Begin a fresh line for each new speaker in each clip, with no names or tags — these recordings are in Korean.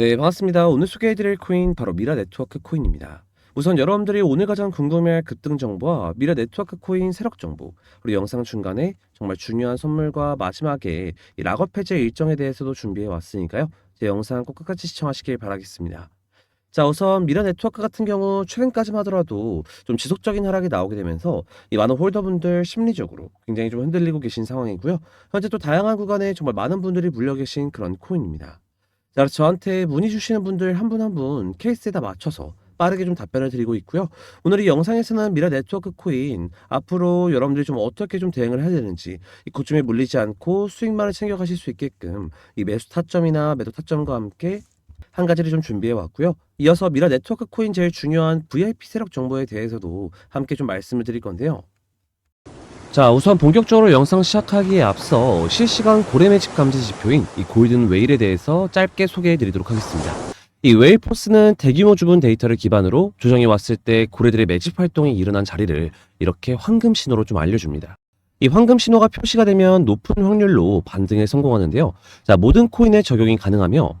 네, 반갑습니다. 오늘 소개해드릴 코인 바로 미라 네트워크 코인입니다. 우선 여러분들이 오늘 가장 궁금해할 급등 정보와 미라 네트워크 코인 세력 정보, 그리고 영상 중간에 정말 중요한 선물과 마지막에 이 락업 해제 일정에 대해서도 준비해 왔으니까요. 제 영상 꼭 끝까지 시청하시길 바라겠습니다. 자, 우선 미라 네트워크 같은 경우 최근까지만 하더라도 좀 지속적인 하락이 나오게 되면서 이 많은 홀더분들 심리적으로 굉장히 좀 흔들리고 계신 상황이고요. 현재 또 다양한 구간에 정말 많은 분들이 물려 계신 그런 코인입니다. 자, 저한테 문의 주시는 분들 한 분 한 분 케이스에다 맞춰서 빠르게 좀 답변을 드리고 있고요. 오늘 이 영상에서는 미라 네트워크 코인 앞으로 여러분들이 좀 어떻게 좀 대응을 해야 되는지 이 고점에 물리지 않고 수익만을 챙겨가실 수 있게끔 이 매수 타점이나 매도 타점과 함께 한 가지를 좀 준비해 왔고요. 이어서 미라 네트워크 코인 제일 중요한 VIP 세력 정보에 대해서도 함께 좀 말씀을 드릴 건데요. 자, 우선 본격적으로 영상 시작하기에 앞서 실시간 고래 매집 감지 지표인 이 골든 웨일에 대해서 짧게 소개해 드리도록 하겠습니다. 이 웨일 포스는 대규모 주분 데이터를 기반으로 조정이 왔을 때 고래들의 매집 활동이 일어난 자리를 이렇게 황금 신호로 좀 알려줍니다. 이 황금 신호가 표시가 되면 높은 확률로 반등에 성공하는데요. 자, 모든 코인에 적용이 가능하며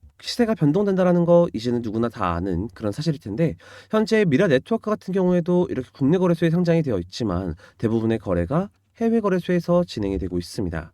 시세가 변동된다라는 거 이제는 누구나 다 아는 그런 사실일 텐데 현재 미라 네트워크 같은 경우에도 이렇게 국내 거래소에 상장이 되어 있지만 대부분의 거래가 해외 거래소에서 진행이 되고 있습니다.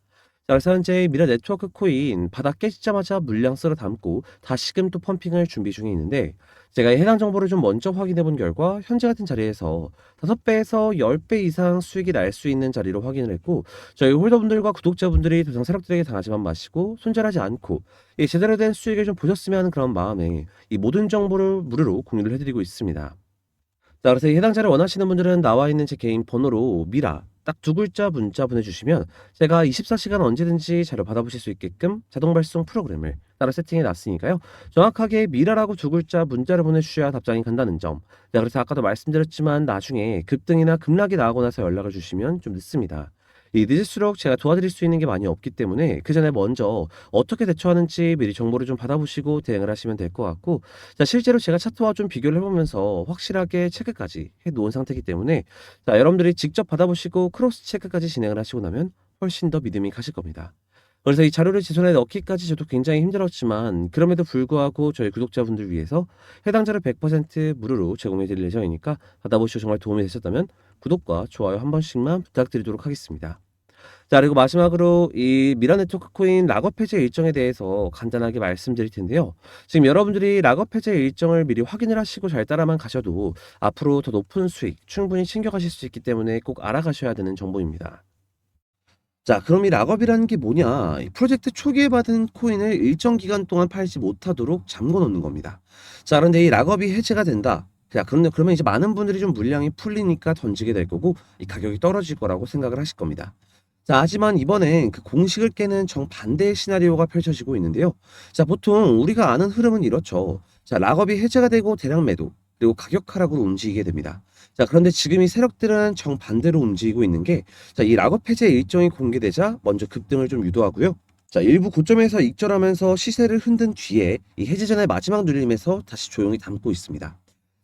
현재 미라 네트워크 코인 바닥 깨지자마자 물량 쓸어 담고 다시금 또 펌핑을 준비 중에 있는데 제가 해당 정보를 좀 먼저 확인해 본 결과 현재 같은 자리에서 5배에서 10배 이상 수익이 날 수 있는 자리로 확인을 했고 저희 홀더분들과 구독자분들이 더 이상 세력들에게 당하지만 마시고 손절하지 않고 이 제대로 된 수익을 좀 보셨으면 하는 그런 마음에 이 모든 정보를 무료로 공유를 해드리고 있습니다. 자, 그래서 이 해당 자를 원하시는 분들은 나와 있는 제 개인 번호로 미라 딱 두 글자 문자 보내주시면 제가 24시간 언제든지 자료 받아보실 수 있게끔 자동 발송 프로그램을 따로 세팅해 놨으니까요. 정확하게 미라라고 두 글자 문자를 보내주셔야 답장이 간다는 점. 자, 그래서 아까도 말씀드렸지만 나중에 급등이나 급락이 나오고 나서 연락을 주시면 좀 늦습니다. 이 늦을수록 제가 도와드릴 수 있는 게 많이 없기 때문에 그 전에 먼저 어떻게 대처하는지 미리 정보를 좀 받아보시고 대응을 하시면 될 것 같고 자 실제로 제가 차트와 좀 비교를 해보면서 확실하게 체크까지 해놓은 상태이기 때문에 자 여러분들이 직접 받아보시고 크로스 체크까지 진행을 하시고 나면 훨씬 더 믿음이 가실 겁니다. 그래서 이 자료를 제 손에 넣기까지 저도 굉장히 힘들었지만 그럼에도 불구하고 저희 구독자분들 위해서 해당 자료 100% 무료로 제공해 드릴 예정이니까 받아보시고 정말 도움이 되셨다면 구독과 좋아요 한 번씩만 부탁드리도록 하겠습니다. 자, 그리고 마지막으로 이 미라 네트워크 코인 락업 해제 일정에 대해서 간단하게 말씀드릴 텐데요. 지금 여러분들이 락업 해제 일정을 미리 확인을 하시고 잘 따라만 가셔도 앞으로 더 높은 수익 충분히 챙겨가실 수 있기 때문에 꼭 알아가셔야 되는 정보입니다. 자, 그럼 이 락업이라는 게 뭐냐? 이 프로젝트 초기에 받은 코인을 일정 기간 동안 팔지 못하도록 잠궈 놓는 겁니다. 자, 그런데 이 락업이 해제가 된다. 자, 그러면, 그러면 이제 많은 분들이 좀 물량이 풀리니까 던지게 될 거고, 이 가격이 떨어질 거라고 생각을 하실 겁니다. 자, 하지만 이번엔 그 공식을 깨는 정반대의 시나리오가 펼쳐지고 있는데요. 자, 보통 우리가 아는 흐름은 이렇죠. 자, 락업이 해제가 되고 대량 매도, 그리고 가격 하락으로 움직이게 됩니다. 자, 그런데 지금 이 세력들은 정반대로 움직이고 있는 게, 자, 이 락업 해제 일정이 공개되자 먼저 급등을 좀 유도하고요. 자, 일부 고점에서 익절하면서 시세를 흔든 뒤에 이 해제 전의 마지막 눌림에서 다시 조용히 담고 있습니다.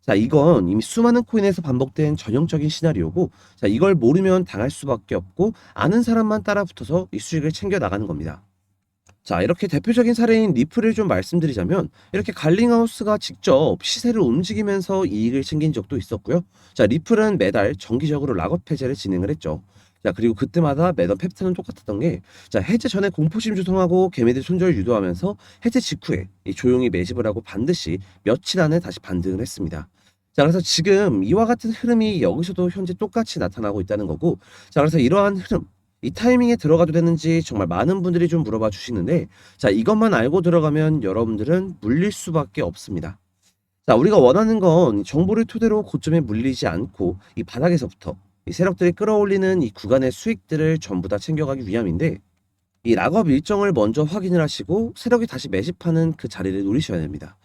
자, 이건 이미 수많은 코인에서 반복된 전형적인 시나리오고, 자, 이걸 모르면 당할 수밖에 없고, 아는 사람만 따라 붙어서 이 수익을 챙겨 나가는 겁니다. 자, 이렇게 대표적인 사례인 리플을 좀 말씀드리자면 이렇게 갈링하우스가 직접 시세를 움직이면서 이익을 챙긴 적도 있었고요. 자, 리플은 매달 정기적으로 락업 해제를 진행을 했죠. 자, 그리고 그때마다 매던 패턴은 똑같았던 게 자, 해제 전에 공포심 조성하고 개미들 손절 유도하면서 해제 직후에 이 조용히 매집을 하고 반드시 며칠 안에 다시 반등을 했습니다. 자, 그래서 지금 이와 같은 흐름이 여기서도 현재 똑같이 나타나고 있다는 거고 자, 그래서 이러한 흐름 이 타이밍에 들어가도 되는지 정말 많은 분들이 좀 물어봐 주시는데 자, 이것만 알고 들어가면 여러분들은 물릴 수밖에 없습니다. 자, 우리가 원하는 건 정보를 토대로 고점에 물리지 않고 이 바닥에서부터 이 세력들이 끌어올리는 이 구간의 수익들을 전부 다 챙겨가기 위함인데 이 락업 일정을 먼저 확인을 하시고 세력이 다시 매집하는 그 자리를 노리셔야 됩니다.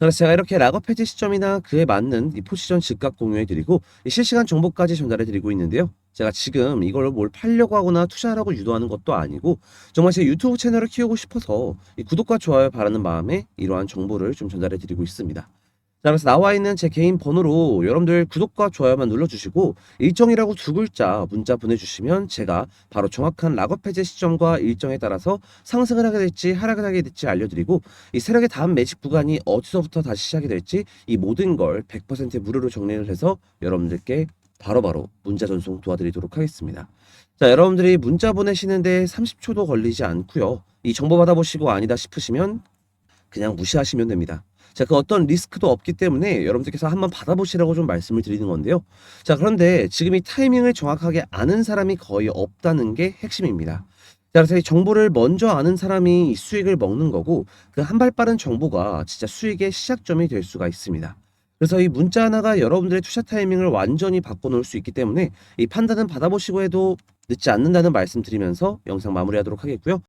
그래서 제가 이렇게 락업 해지 시점이나 그에 맞는 이 포지션 즉각 공유해 드리고 실시간 정보까지 전달해 드리고 있는데요. 제가 지금 이걸로 뭘 팔려고 하거나 투자하라고 유도하는 것도 아니고 정말 제 유튜브 채널을 키우고 싶어서 이 구독과 좋아요 바라는 마음에 이러한 정보를 좀 전달해 드리고 있습니다. 자, 그래서 나와 있는 제 개인 번호로 여러분들 구독과 좋아요만 눌러주시고 일정이라고 두 글자 문자 보내주시면 제가 바로 정확한 락업 해제 시점과 일정에 따라서 상승을 하게 될지 하락을 하게 될지 알려드리고 이 세력의 다음 매직 구간이 어디서부터 다시 시작이 될지 이 모든 걸 100% 무료로 정리를 해서 여러분들께 바로 바로 문자 전송 도와드리도록 하겠습니다. 자, 여러분들이 문자 보내시는데 30초도 걸리지 않고요. 이 정보 받아보시고 아니다 싶으시면 그냥 무시하시면 됩니다. 자, 그 어떤 리스크도 없기 때문에 여러분들께서 한번 받아보시라고 좀 말씀을 드리는 건데요. 자, 그런데 지금 이 타이밍을 정확하게 아는 사람이 거의 없다는 게 핵심입니다. 자, 그래서 이 정보를 먼저 아는 사람이 이 수익을 먹는 거고 그 한 발 빠른 정보가 진짜 수익의 시작점이 될 수가 있습니다. 그래서 이 문자 하나가 여러분들의 투자 타이밍을 완전히 바꿔놓을 수 있기 때문에 이 판단은 받아보시고 해도 늦지 않는다는 말씀 드리면서 영상 마무리하도록 하겠고요.